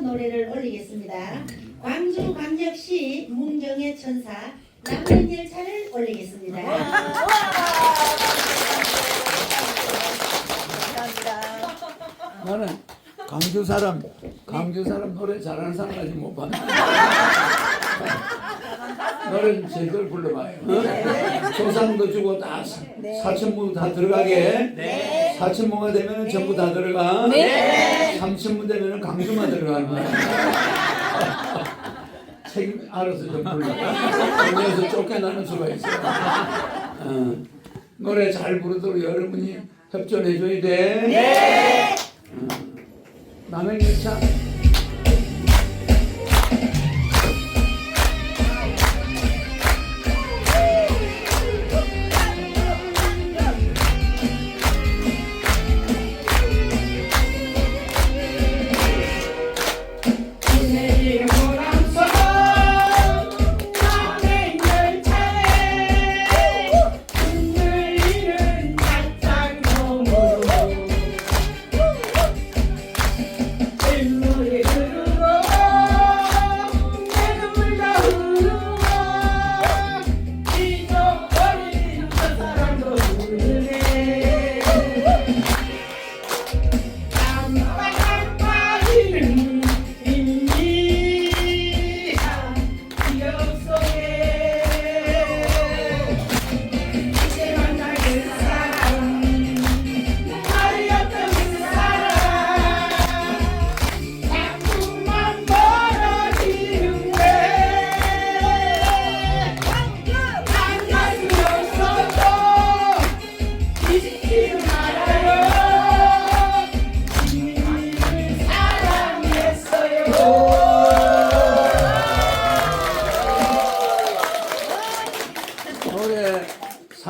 노래를 올리겠습니다. 광주 광역시 문경의 천사 남행열차를 올리겠습니다. 나는 강주 사람, 강주 사람 노래 잘하는 사람까지 못 봤네. 노래 좀 제대로 불러봐요. 어? 조상도 주고 다 사- 사천무 다 들어가게. 사천무가 되면 전부 다 들어가. 삼천무 되면 강주만 들어가는 거야. 책임 알아서 좀 불러. 여기서 쫓겨나는 수가 있어. 어. 노래 잘 부르도록 여러분이 협조해줘야 돼. 남의 열차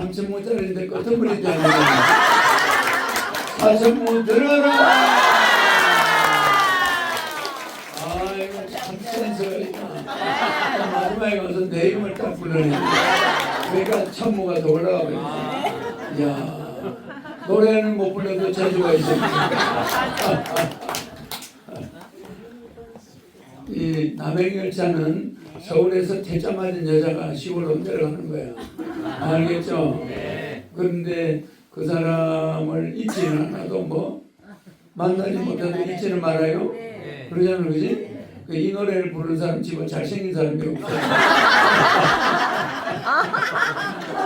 3천무짜리인데 끝머리 줄 알고 사천무 들어라 아이고 참 센스가 마지막에 가서 내 이름을 딱 불러내 그러니까 천무가 더 올라가고 있어 이야 노래는 못 불러도 재주가 있어 이 남행열차는 서울에서 퇴짜 맞은 여자가 시골로 내려가는 거야. 알겠죠? 그런데 그 사람을 잊지는 않아도 뭐 만나지 못해도 잊지는 말아요. 그러잖아, 그지? 그 이 노래를 부르는 사람 집은 잘생긴 사람이 없어.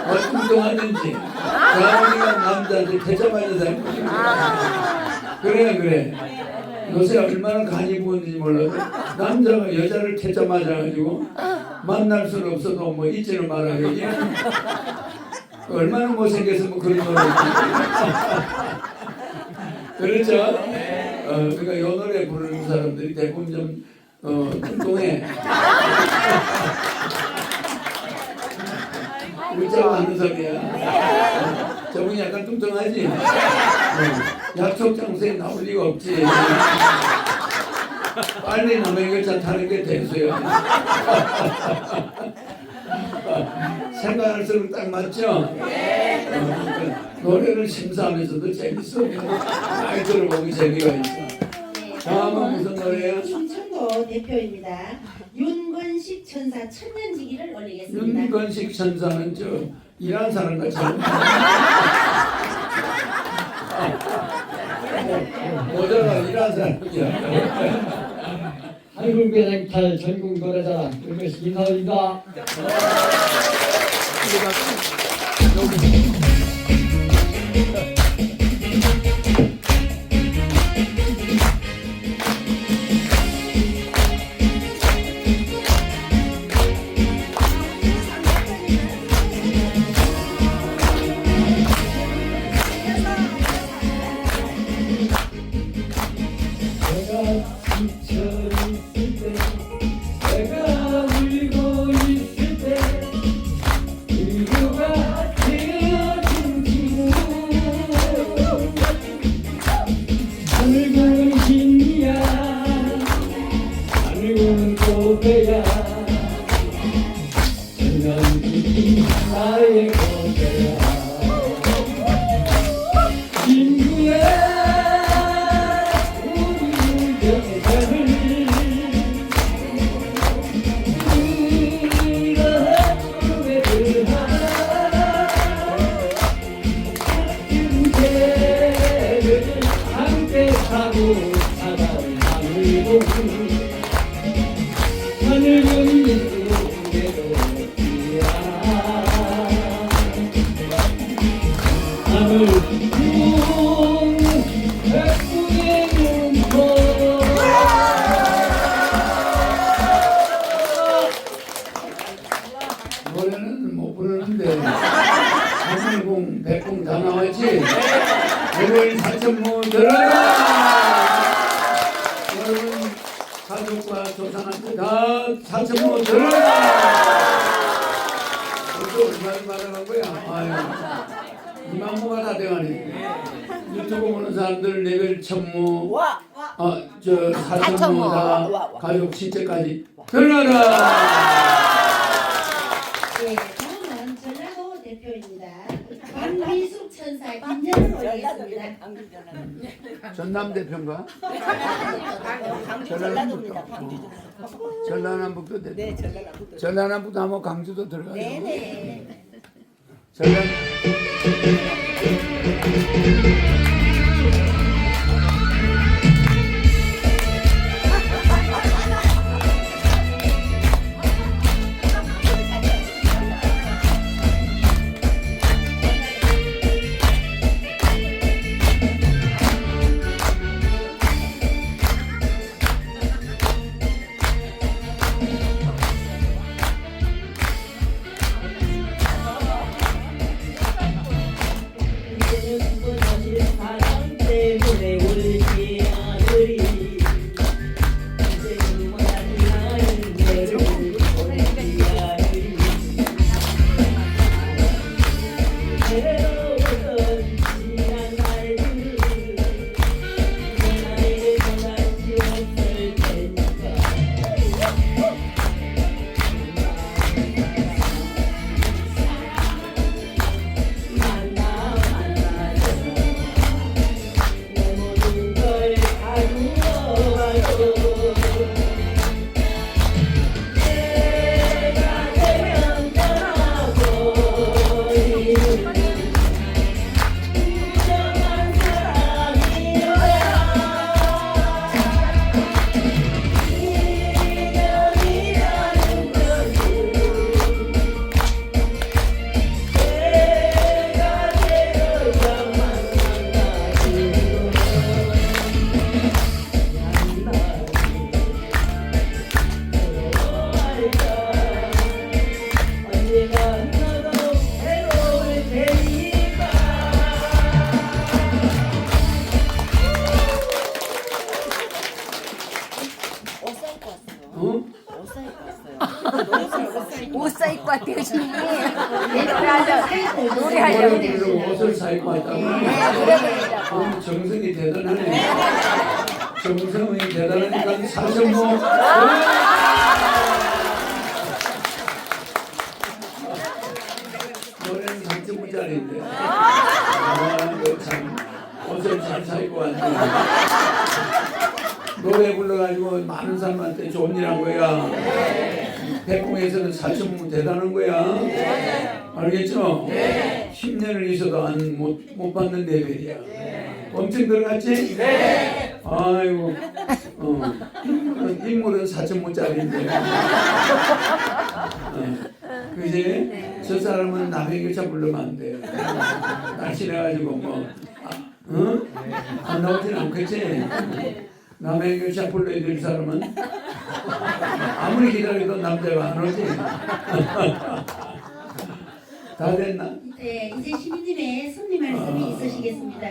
뭐 뚱뚱하든지 자기가 남자한테 퇴짜 맞은 사람이 없어. 그래, 그래. 요새 얼마나 간이 부었는지 몰라도 남자가 여자를 퇴짜 맞아가지고 만날 수는 없어도 뭐 잊지는 말아요. 이게 얼마나 못생겼으면 그런 노래 그렇죠? 어, 그러니까 이 노래 부르는 사람들이 대부분 좀 어, 뚱뚱해. 웃자고 하는 소리야. 어, 저분이 약간 뚱뚱하지? 어, 약속 장소에 나올 리가 없지. 빨리 남의 열차 타는 게 대수야. 생각할수록 딱 맞죠? 어, 그러니까 노래를 심사하면서도 재밌어. 많이 들어보기 재미가 있어. 다음은 무슨 노래예요? 충청도 대표입니다. 윤건식 천사 천년지기를 올리겠습니다. 윤건식 천사는 저 일한 사람 같이 모자가 일한 사람이야. 한국교생탈 전국 노래자랑 이것이 인사입니다. 하늘고는 신이야, 하늘고는 고배야, 노래는 못 부르는데 하늘궁 백궁 다 나왔지? 여러분 사천무 들어라 여러분 가족과 조상한테 다 사천무 들어라 벌써 얼마를 받아간 거야? 아유 이만 모가 다 돼가네. 유튜브 보는 사람들 레벨 천무 어저 사천무 다 가족 친척까지. 들어라 네, 다음은 전라도 대표입니다. 강미숙 천사 김전을 올리겠습니다. 전남 대표인가? 전라도입니다. 전라남북도 대표. 네, 전라도. 전라남북도 하면 강주도 들어가요. 네 네. 전라 어? 옷 사 입고 왔대요 지금 노래하려고 노래하려고 노래 부르고 옷을 사입고 왔다고. 부르려고 어, 정성이 대단하네. 정성이 대단하니까 사천모. 노래는 삼천모짜리인데. 아, 이거 참 옷을 잘 사입고 왔네. 노래 불러가지고 많은 사람한테 좋은 일 한 거야. 백공에서는 사천모 대단한 거야. 알겠죠? 10년을 있어도 안, 못, 못 받는 레벨이야. 엄청 들어갔지? 아이고, 어. 인물은 4천모짜리인데. 어. 그지? 저 사람은 남의 교차 부르면 안 돼. 날씬해가지고 뭐, 아, 어? 안 나오진 않겠지? 남의 교차 불러야 될 사람은 아무리 기다려도 남자가 안 오지. 다 됐나? 네, 이제 시민님의 승리 말씀이 있으시겠습니다.